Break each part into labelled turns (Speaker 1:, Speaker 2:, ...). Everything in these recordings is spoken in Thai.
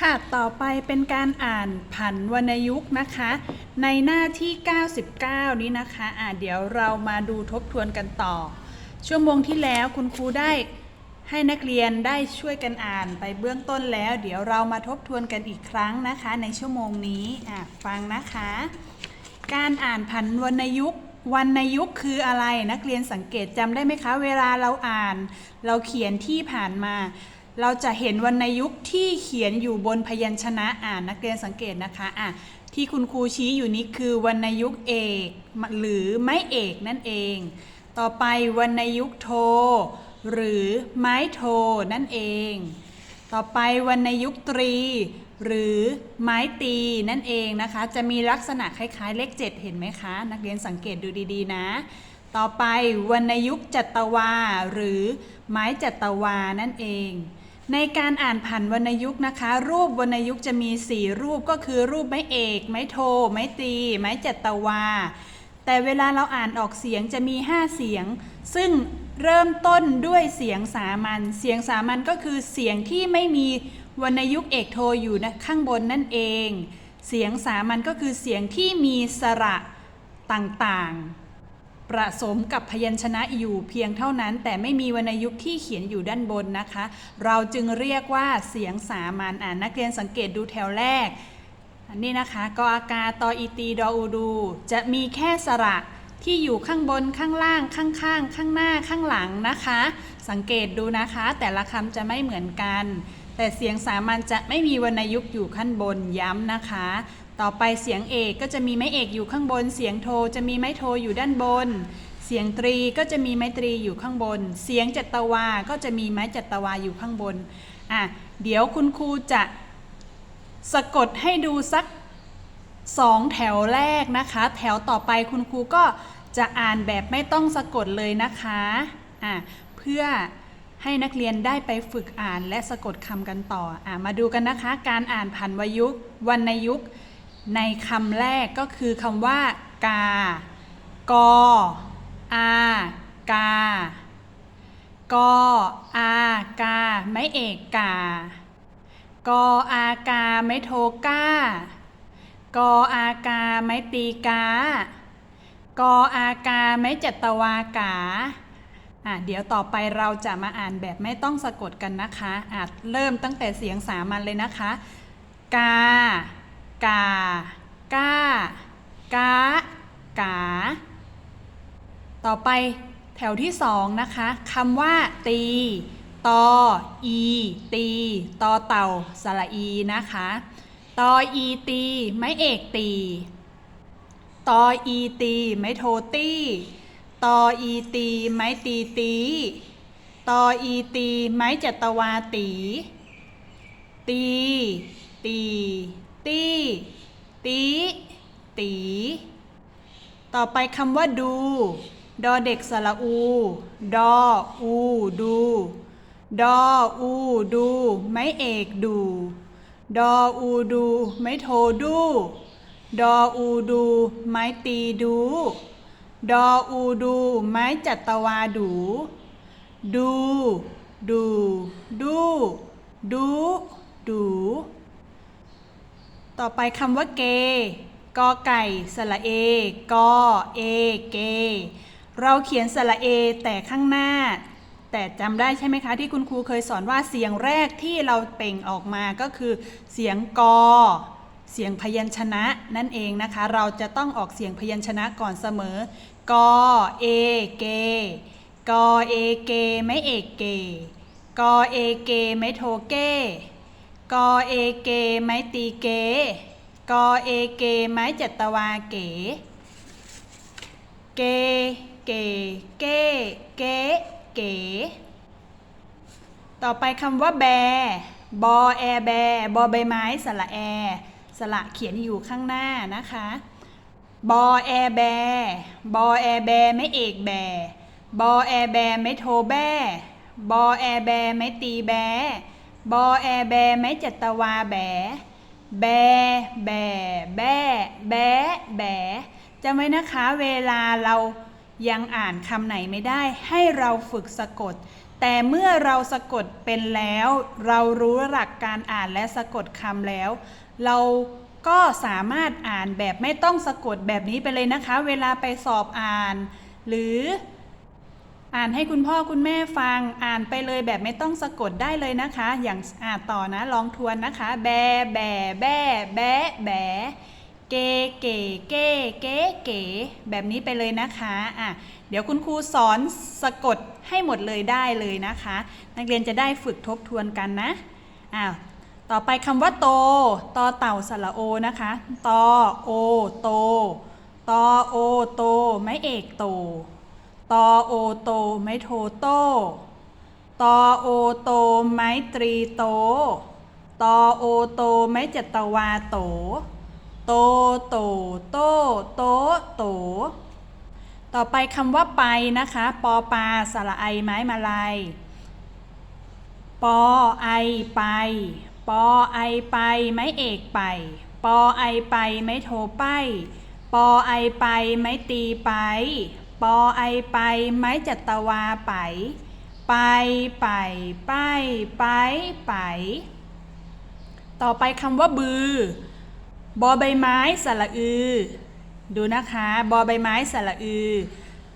Speaker 1: ค่ะ ต่อไปเป็นการอ่านผันวรรณยุกต์นะคะ ในหน้าที่ 99 นี้นะคะอ่าเดี๋ยวเรามาดูทบทวนกันต่อ ชั่วโมงที่แล้วคุณครูได้ให้นักเรียนได้ช่วยกันอ่านไปเบื้องต้นแล้ว เดี๋ยวเรามาทบทวนกันอีกครั้งนะคะ ในชั่วโมงนี้อะฟังนะคะ การอ่านผันวรรณยุกต์วรรณยุกต์คืออะไรนักเรียนสังเกตจำได้ไหมคะ เวลาเราอ่าน เราเขียนที่ผ่านมา เราจะเห็นวรรณยุกต์ที่เขียนอยู่บนพยัญชนะอ่านนักเรียนสังเกตนะคะอะที่คุณครูชี้อยู่นี้คือวรรณยุกต์เอกหรือไม่เอกนั่นเอง ต่อไปวรรณยุกต์โท หรือไม้โทนั่นเอง ต่อไปวรรณยุกต์ตรี หรือไม้ตีนั่นเองนะคะ จะมีลักษณะคล้ายๆ เลข7เห็นไหมคะ นักเรียนสังเกตดูดีๆนะ ต่อไปวรรณยุกต์จัตวา หรือไม้จัตวานั่นเอง ในการอ่านผันวรรณยุกต์นะคะ รูปวรรณยุกต์จะมี 4 รูปก็คือรูปไม้เอก ไม้โท ไม้ตี ไม้จัตวา แต่เวลาเราอ่านออกเสียงจะมี 5 เสียง ซึ่งเริ่มต้นด้วยเสียงสามัญเสียงสามัญก็คือเสียงที่ไม่มีวรรณยุกต์เอกโทอยู่นะข้างบนนั่นเอง เสียงสามัญก็คือเสียงที่มีสระต่างๆ ประสมกับพยัญชนะอยู่เพียงเท่านั้น แต่ไม่มีวรรณยุกต์ที่เขียนอยู่ด้านบนนะคะ เราจึงเรียกว่าเสียงสามัญอ่านนักเรียนสังเกตดูแถวแรก อันนี้นะคะกออากาตออีตีดออูดู จะมีแค่สระที่อยู่ข้างบนข้างล่างข้างข้างข้างหน้าข้างหลังนะคะ สังเกตดูนะคะ แต่ละคำจะไม่เหมือนกัน แต่เสียงสามัญจะไม่มีวรรณยุกต์อยู่ข้างบนย้ำนะคะ ต่อไปเสียงเอกก็จะมีไม้เอกอยู่ข้างบน เสียงโทจะมีไม้โทอยู่ด้านบน เสียงตรีก็จะมีไม้ตรีอยู่ข้างบน เสียงจัตวา ก็จะมีไม้จัตวาอยู่ข้างบน อะ เดี๋ยวคุณครูจะสะกดให้ดูสักสองแถวแรกนะคะ แถวต่อไปคุณครูก็จะอ่านแบบไม่ต้องสะกดเลยนะคะอะเพื่อให้นักเรียนได้ไปฝึกอ่านและสะกดคำกันต่ออะมาดูกันนะคะ การอ่านผันวยุกวรรณยุกต์ ในคำแรกก็คือคำว่า กา กออากากออากา ไม่เอกกา กออากา ไม่โทก้า กออากา ไม้ตีกา กออากา ไม้จัตวากาอะเดี๋ยวต่อไปเราจะมาอ่านแบบไม่ต้องสะกดกันนะคะอะเริ่มตั้งแต่เสียงสามัญเลยนะคะ กา กา ก้า กากา ต่อไปแถวที่สองนะคะคำว่า ตีตออีตีตอเต่าสระอีนะคะตออีตีไม้เอกตีตออีตีไม้โทตี้ตออีตีไม้ตีตีตออีตีไม้จัตวาตี ตี ตี ตี ตี ตี ต่อไปคำว่าดู ดอเด็กสระอู ดออู ดู ดออู ดู ไม้เอกดู ดออูดู ไม้โทดู ดออูดู ไม้ตีดู ดออูดู ไม้จัตวาดู ดู ดู ดู ดู ดู ต่อไปคำว่าเกกอไก่สระเอกอเอเก เราเขียนสระเอแต่ข้างหน้า แต่จำได้ใช่ไหมคะที่คุณครูเคยสอนว่าเสียงแรกที่เราเปล่งออกมาก็คือเสียงกอ เสียงพยัญชนะนั่นเองนะคะ เราจะต้องออกเสียงพยัญชนะก่อนเสมอกอเอเกกอเอเกไม่เอกเกกอเอเกไม่โทเก กอเอเก ไม้ตีเก กอเอเก ไม้จัตวาเก๋ เก เก เก้ เก๋เก๋ ต่อไปคำว่าแบ บอแอแบ บอใบไม้สระแอ สระเขียนอยู่ข้างหน้านะคะ บอแอแบ บอแอแบ ไม่เอกแบ บอแอแบ ไม่โทแบ บอแอแบ ไม่ตีแบ บอแอแบไม่จัตวาแบ แบ แบ แบ แบ แบจำไว้นะคะเวลาเรายังอ่านคำไหนไม่ได้ ให้เราฝึกสะกด แต่เมื่อเราสะกดเป็นแล้ว เรารู้หลักการอ่านและสะกดคำแล้ว เราก็สามารถอ่านแบบไม่ต้องสะกดแบบนี้ไปเลยนะคะ เวลาไปสอบอ่าน หรือ อ่านให้คุณพ่อคุณแม่ฟังอ่านไปเลยแบบไม่ต้องสะกดได้เลยนะคะ อย่างอ่านต่อนะลองทวนนะคะ แบแบแบแบแบเกเกเก้เกเก๋แบบนี้ไปเลยนะคะอะเดี๋ยวคุณครูสอนสะกดให้หมดเลยได้เลยนะคะ นักเรียนจะได้ฝึกทบทวนกันนะอ้าวต่อไปคำว่าโตตอเต่าสระโอนะคะตอโอโตตอโอโตไม่เอกโต ตอโอโตไม้โทโต้ตอโอโตไม้ตรีโต ตอโอโตไม้จัตวาโต โตโตโตโตโต ต่อไปคำว่าไปนะคะ ปอปลาสระไอไม้มาลาย ปอไอไป ปอไอไปไม้เอกไป ปอไอไปไม้โทไป ปอไอไปไม้ตีไป ปอไอไป ไม้จัตวาไป ไปไปไปไปไป ต่อไปคำว่าบือ บอใบไม้สระอือ ดูนะคะ บอใบไม้สระอือ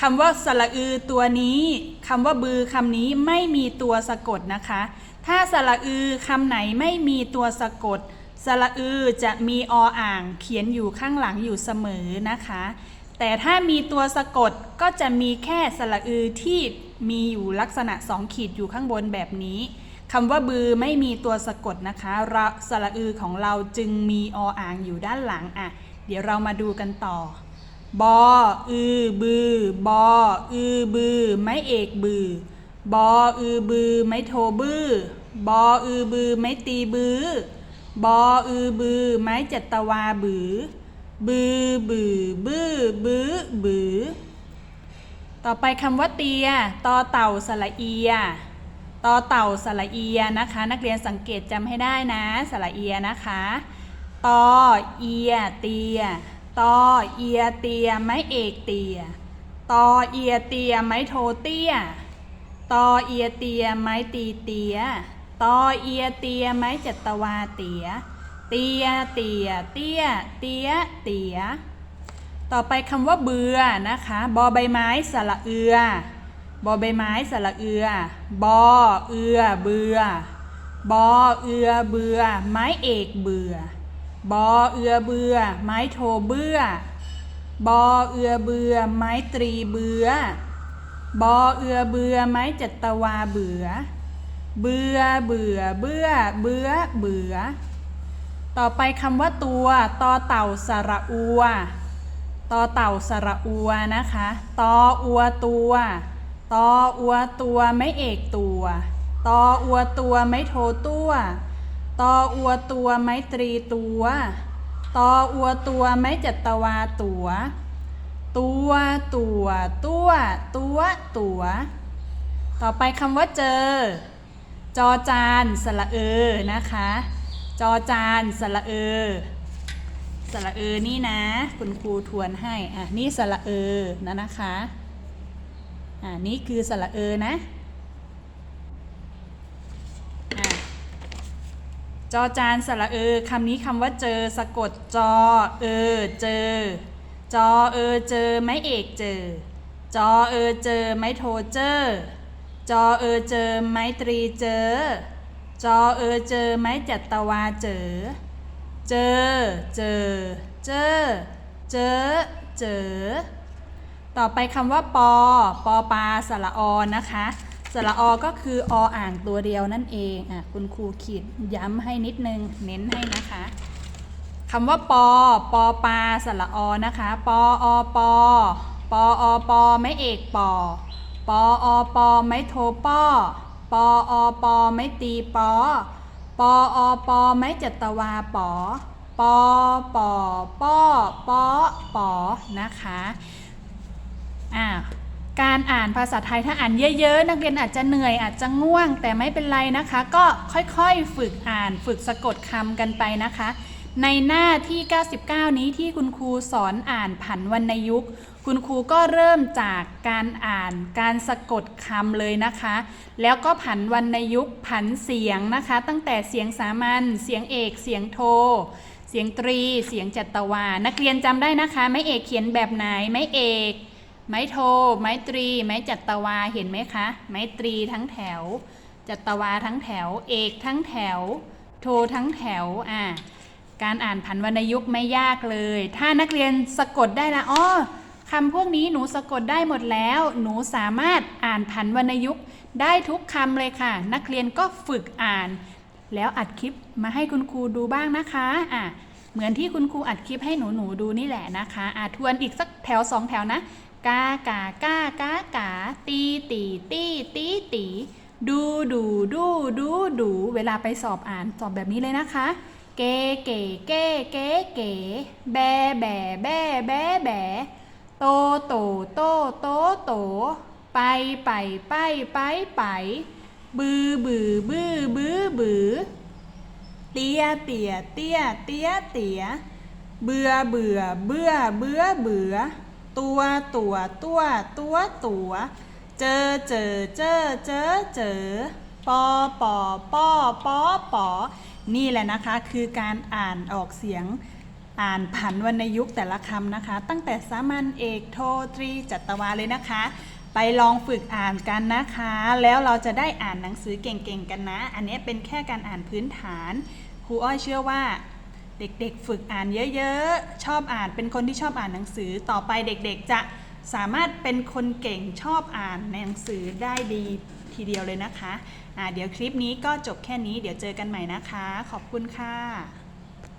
Speaker 1: คำว่าสระอือตัวนี้คำว่าบือคำนี้ไม่มีตัวสะกดนะคะ ถ้าสระอือคำไหนไม่มีตัวสะกดสระอือจะมีออ่างเขียนอยู่ข้างหลังอยู่เสมอนะคะ แต่ถ้ามีตัวสะกดก็จะมีแค่สระอือที่มีอยู่ลักษณะสองขีดอยู่ข้างบนแบบนี้คำว่าบือไม่มีตัวสะกดนะคะเราสระอือของเราจึงมีออ่างอยู่ด้านหลังอะ เดี๋ยวเรามาดูกันต่อ บอ อือ บือ บอ อือ บือ ไม่เอกบือ บอ อือ บือ ไม่โทบือ บอ อือ บือ ไม่ตีบือ บอ อือ บือ ไม้จัตวาบือ บือบือบือบือบือต่อไปคำว่าเตียตอเต่าสระเอียตอเต่าสระเอียนะคะ นักเรียนสังเกตจำให้ได้นะสระเอียนะคะตอเอียเตียตอเอียเตียไม้เอกเตียตอเอียเตียไม้โทเตียตอเอียเตียไม้ตีเตียตอเอียเตียไม้จัตวาเตีย เตีย เตีย เตียเตีย เตีย ต่อไปคำว่าเบือนะคะ บอใบไม้สระเอือ บอใบไม้สระเอือ บอเอือเบือบอเอือเบือไม้เอกเบือบอเอือเบือไม้โทเบื่อ บอเอือเบือไม้ตรีเบือบอเอือเบือไม้จัตวาเบือเบือเบื่อเบื่อ เบื่อ เบื่อ ต่อไปคำว่าตัวตอเต่าสระอัวตอเต่าสระอัวนะคะตออัวตัวตออัวตัวไม่เอกตัวตออัวตัวไม่โทตัวตออัวตัวไม่ตรีตัวตออัวตัวไม่จัตวาตัว ตัวตัวตัวตัวตัว ต่อไปคำว่าเจอ จอจานสระเออนะคะ จอจานสระเออสระเออนี่นะ คุณครูทวนให้ อะ นี่สระเออนะนะคะ อ่านี่คือสระเออนะอะจอจานสระเออคำนี้คำว่าเจอสะกดจอเออเจอ จอเออเจอไม่เอกเจอ จอเออเจอไม่โทเจอ จอเออเจอไม้ตรีเจอ จอเออเจอไหมจัตวาเจอ เจอ เจอ เจอ เจอ เจอ ต่อไปคำว่าปอ ปอปลาสระออนะคะสระออก็คือออ่างตัวเดียวนั่นเองอะคุณครูขีดย้ำให้นิดนึง เน้นให้นะคะคำว่าปอ ปอปลาสระออนะคะ ปออปอปออปอไม่เอกปอ ปออปอไม่โทปอ ปออปอไม่ตีปอปออปอไม่จัตวาปอปอปอปอปอปอนะคะอ่าการอ่านภาษาไทยถ้าอ่านเยอะๆ นักเรียนอาจจะเหนื่อยอาจจะง่วง แต่ไม่เป็นไรนะคะ ก็ค่อยๆฝึกอ่านฝึกสะกดคำกันไปนะคะ ในหน้าที่ 99 นี้ที่คุณครูสอนอ่านผันวรรณยุกต์ คุณครูก็เริ่มจากการอ่านการสะกดคำเลยนะคะ แล้วก็ผันวรรณยุกต์ผันเสียงนะคะ ตั้งแต่เสียงสามัญเสียงเอกเสียงโท เสียงตรี เสียงจัตวา นักเรียนจำได้นะคะ ไม้เอกเขียนแบบไหน ไม้เอก ไม้โท ไม้ตรี ไม้จัตวา เห็นไหมคะ ไม้ตรีทั้งแถว จัตวาทั้งแถว เอกทั้งแถว โททั้งแถว อ่า การอ่านผันวรรณยุกต์ไม่ยากเลย ถ้านักเรียนสะกดได้ละอ้อ คำพวกนี้หนูสะกดได้หมดแล้ว หนูสามารถอ่านผันวรรณยุกต์ได้ทุกคำเลยค่ะ นักเรียนก็ฝึกอ่าน แล้วอัดคลิปมาให้คุณครูดูบ้างนะคะอะเหมือนที่คุณครูอัดคลิปให้หนูหนูดูนี่แหละนะคะอะทวนอีกสักแถวสองแถวนะกากากากากาตีตีตีตีตีดูดูดูดูดูเวลาไปสอบอ่านสอบแบบนี้เลยนะคะ เก๋เก๋เก๋เก๋เก๋แบแบแบแบแบ โตโตโตโตโต ไปไปไปไปไป บือบือบือบือบือ เตียเตียเตียเตียเตียเบื่อเบื่อเบื่อเบื่อเบื่อ ตัวตัวตัวตัวตัวเจอเจอเจอเจอเจอปอปอปอปอปอนี่แหละนะคะ คือการอ่านออกเสียง อ่านผันวรรณยุกต์แต่ละคำนะคะ ตั้งแต่สามัญเอกโทตรีจัตวาเลยนะคะ ไปลองฝึกอ่านกันนะคะ แล้วเราจะได้อ่านหนังสือเก่งๆกันนะ อันนี้เป็นแค่การอ่านพื้นฐานครูอ้อยเชื่อว่าเด็กๆ ฝึกอ่านเยอะๆ ชอบอ่านเป็นคนที่ชอบอ่านหนังสือต่อไปเด็กๆ จะสามารถเป็นคนเก่งชอบอ่านหนังสือได้ดีทีเดียวเลยนะคะอ่าเดี๋ยวคลิปนี้ก็จบแค่นี้ เดี๋ยวเจอกันใหม่นะคะ ขอบคุณค่ะ